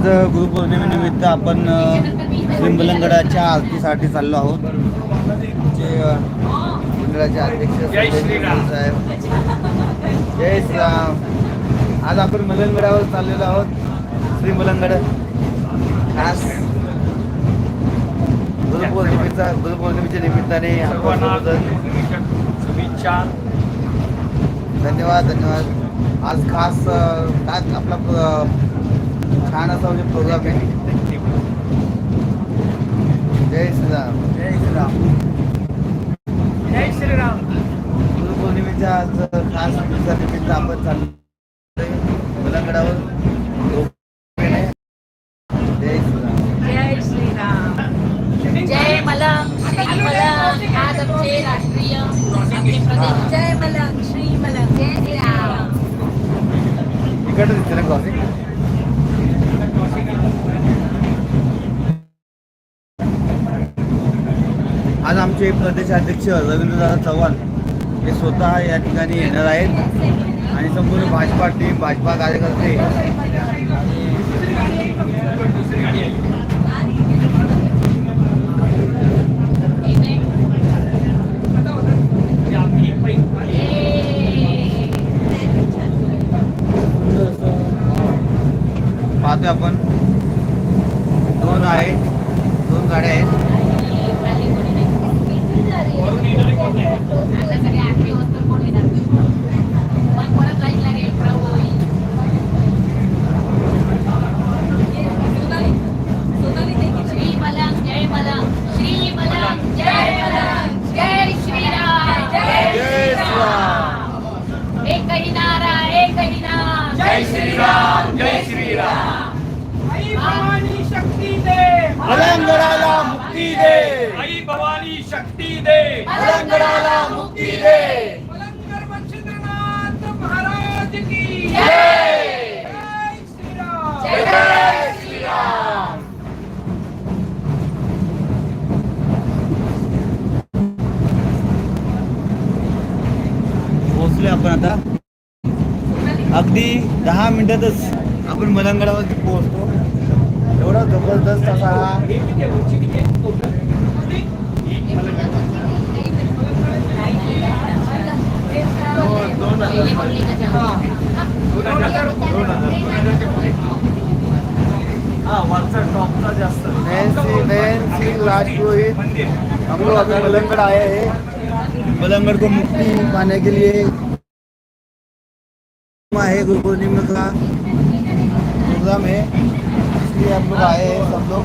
आज गुरुपौर्णिमेनिमित्त आपण अ, श्रीमलंगडाच्या आरतीसाठी चाललो आहोत. अ, मंडळाचे अध्यक्ष साहेब. जय श्रीराम. आज आपण मलंगडावर चाललेलो आहोत. श्री मलंगड खास गुरुपौर्णिमेचा गुरुपौर्णिमेच्या निमित्ताने शुभेच्छा. धन्यवाद धन्यवाद. आज खास काय आपला छान असा म्हणजे प्रोग्राम आहे. जय श्रीराम. जय श्रीराम. जय श्रीराम. गुरुपौर्णिमेच्या आज खास दिवसानिमित्त आपण चाललोय मलंगडावर जय श्रीराम. जय श्रीराम. जय मलंग श्री मलंग आज आमचे राष्ट्रीय आमचे प्रदेश. जय श्री श्रीराम. इकडे दिसते आमचे प्रदेशाध्यक्ष रवींद्रदादा चव्हाण हे स्वतः या ठिकाणी येणार आहेत. आणि संपूर्ण भाजपा टीम भाजपा कार्यकर्ते पाहतोय आपण. दोन आहे. दोन गाड्या आहेत. शक्ती दे मलंगडाला मुक्ती दे। आई भवानी शक्ती दे। आपण आता. अगदी दहा मिनिटातच आपण मलंगडावरती पोहोचतो. एवढा जबरदस्त असा हा. दोन हा वरचा टॉपचा जास्त. नयन नयन सिंह राजपुरोहित मंदिर हम लोग अभी मलंगड़ आए हैं। मलंगड़ को मुक्ति पाने के लिए है गुरु का प्रोग्राम है इसलिए हम लोग आए हैं सब लोग.